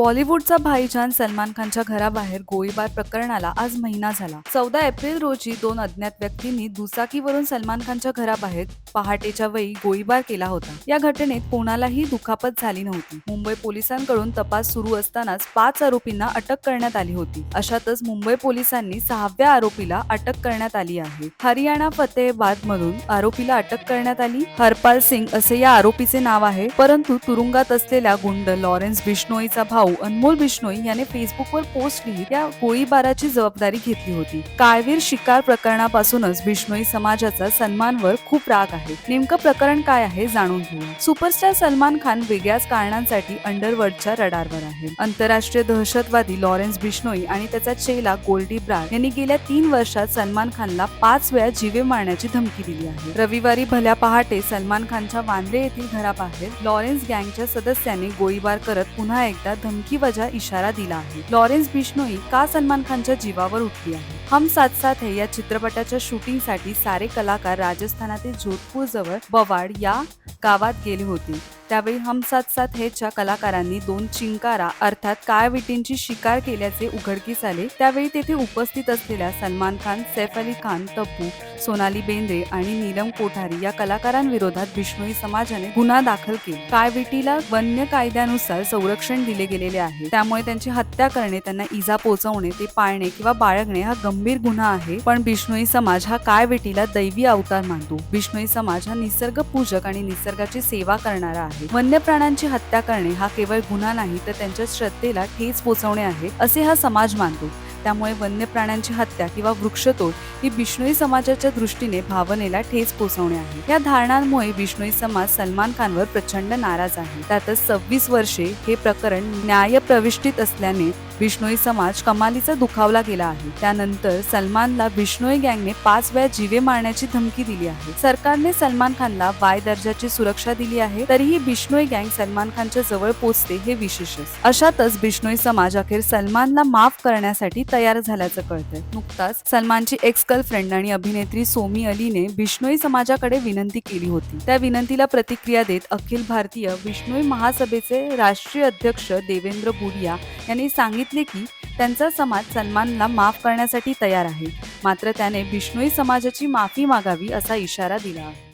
बॉलिवूडचा भाईजान सलमान खानच्या घराबाहेर गोळीबार प्रकरणाला आज महिना झाला. चौदा एप्रिल रोजी दोन अज्ञात व्यक्तींनी दुचाकीवरून सलमान खानच्या घराबाहेर पहाटेच्या वेळी गोळीबार केला होता. या घटनेत कोणालाही दुखापत झाली नव्हती. मुंबई पोलिसांकडून तपास सुरू असतानाच पाच आरोपींना अटक करण्यात आली होती. अशातच मुंबई पोलिसांनी सहाव्या आरोपीला अटक करण्यात आली आहे. हरियाणा फतेहबाद मधून आरोपीला अटक करण्यात आली. हरपाल सिंग असे या आरोपीचे नाव आहे. परंतु तुरुंगात असलेला गुंड लॉरेन्स बिश्नोईचा भाऊ अनमोल बिश्नोई याने फेसबुकवर पोस्ट लिहित या गोळीबाराची जबाबदारी घेतली होती. काळवीर शिकार प्रकरणापासूनच बिश्नोई समाजाचा सन्मानवर खूप राग आहे. नेमकं प्रकरण काय आहे जाणून घेऊ सुपरस्टार सलमान खान वेगळ्याच कारणांसाठी अंडरवर्ल्डच्या रडारवर आहे. आंतरराष्ट्रीय दहशतवादी लॉरेन्स बिश्नोई आणि त्याचा चेला गोल्डी ब्राड यांनी गेल्या तीन वर्षात सलमान खानला पाच वेळा जीवे मारण्याची धमकी दिली आहे. रविवारी भल्या पहाटे सलमान खानच्या वांद्रे येथील घराबाहेर लॉरेन्स गँगच्या सदस्यांनी गोळीबार करत पुन्हा एकदा धमकीवजा इशारा दिला आहे. लॉरेन्स बिश्नोई का सलमान खानच्या जीवावर उठली आहे? हम साथ साथ है या चित्रपटाच्या शूटिंगसाठी सारे कलाकार राजस्थानातील जोधपूर जवळ बवाड या गावात गेले होते. त्यावेळी हम साथ साथ हेच्या कलाकारांनी दोन चिंकारा अर्थात काळविटींची शिकार केल्याचे उघडकीस आले. त्यावेळी तेथे उपस्थित असलेल्या सलमान खान सैफ अली खान तब्बू सोनाली बेंद्रे आणि नीलम कोठारी या कलाकारांविरोधात बिश्नोई समाजाने गुन्हा दाखल केला. काळविटीला वन्य कायद्यानुसार संरक्षण दिले गेलेले आहे. त्यामुळे त्यांची हत्या करणे त्यांना इजा पोहोचवणे ते पाळणे किंवा बाळगणे हा गंभीर गुन्हा आहे. पण बिष्णोई समाज हा काळविटीला दैवी अवतार मानतो. बिष्णोई समाज हा निसर्ग पूजक आणि निसर्गाची सेवा करणारा आहे. वन्य प्राण्यांची हत्या करणे हा केवळ गुन्हा नाही तर त्यांच्या श्रद्धेला ठेच पोचवणे आहे असे हा समाज मानतो. त्यामुळे वन्य प्राण्यांची हत्या किंवा वृक्षतोड ही बिष्णोई समाजाच्या दृष्टीने भावनेला ठेच पोचवणे आहे. या धारणांमुळे बिष्णोई समाज सलमान खानवर प्रचंड नाराज आहे. त्यातच सव्वीस वर्षे हे प्रकरण न्यायप्रविष्टीत असल्याने बिष्णोई समाज कमालीचा दुखावला गेला आहे. त्यानंतर सलमानला बिष्णोई गँगने पाच वेळा जीवे मारण्याची धमकी दिली आहे. सरकारने सलमान खानला वाय दर्जाची सुरक्षा दिली आहे तरीही बिष्णोई गँग सलमान खानच्या जवळ पोचते हे विशेषच. अशातच बिष्णोई समाज अखेर सलमानला माफ करण्यासाठी तयार झाल्याचं कळतंय. नुकताच सलमानची एक्स गर्लफ्रेंड आणि अभिनेत्री सोमी अलीने बिष्णोई समाजाकडे विनंती केली होती. त्या विनंतीला प्रतिक्रिया देत अखिल भारतीय बिश्नोई महासभेचे राष्ट्रीय अध्यक्ष देवेंद्र बुडिया यांनी सांगितले की त्यांचा समाज सन्मानला माफ करण्यासाठी तयार आहे. मात्र त्याने बिश्नोई समाजाची माफी मागावी असा इशारा दिला आहे.